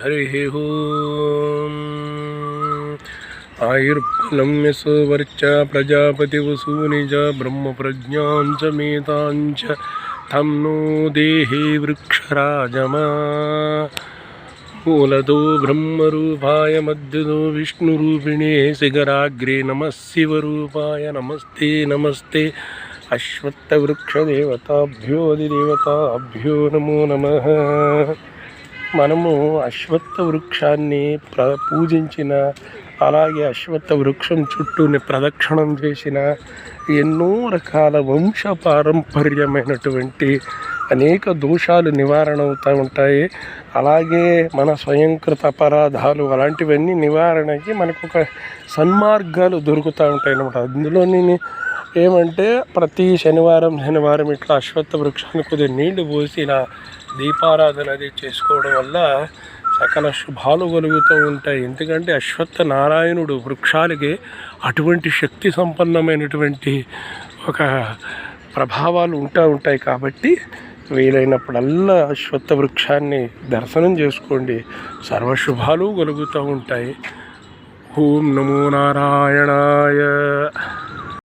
हरिः ॐ आयुर्बलं यशोवर्च प्रजापतिवसूनि च ब्रह्मप्रज्ञां च मेतां च नो देहि वृक्षराजमा। मूलतो ब्रह्मरूपाय मध्यतो विष्णुरूपिणे शिखराग्रे नमः शिवरूपाय नमस्ते नमस्ते। అశ్వత్థవృక్షదేవతాభ్యోదిదేవతాభ్యో నమో నమ. మనము అశ్వత్థ వృక్షాన్ని ప్ర పూజించిన అలాగే అశ్వత్థ వృక్షం చుట్టూని ప్రదక్షిణం చేసిన ఎన్నో రకాల వంశ పారంపర్యమైనటువంటి అనేక దోషాలు నివారణ అవుతూ ఉంటాయి. అలాగే మన స్వయంకృత అపరాధాలు అలాంటివన్నీ నివారణకి మనకు ఒక సన్మార్గాలు దొరుకుతూ ఉంటాయి అన్నమాట అందులోని ఏమంటే ప్రతి శనివారం శనివారం ఇట్లా అశ్వత్థ వృక్షానికి కొద్దిగా నీళ్ళు పోసి ఇలా దీపారాధన అది చేసుకోవడం వల్ల సకల శుభాలు కలుగుతూ ఉంటాయి. ఎందుకంటే అశ్వత్థ నారాయణుడు వృక్షాలకి అటువంటి శక్తి సంపన్నమైనటువంటి ఒక ప్రభావాలు ఉంటా ఉంటాయి కాబట్టి వీలైనప్పుడల్లా అశ్వత్థ వృక్షాన్ని దర్శనం చేసుకోండి. సర్వశుభాలు కలుగుతూ ఉంటాయి. ఓం నమో నారాయణాయ.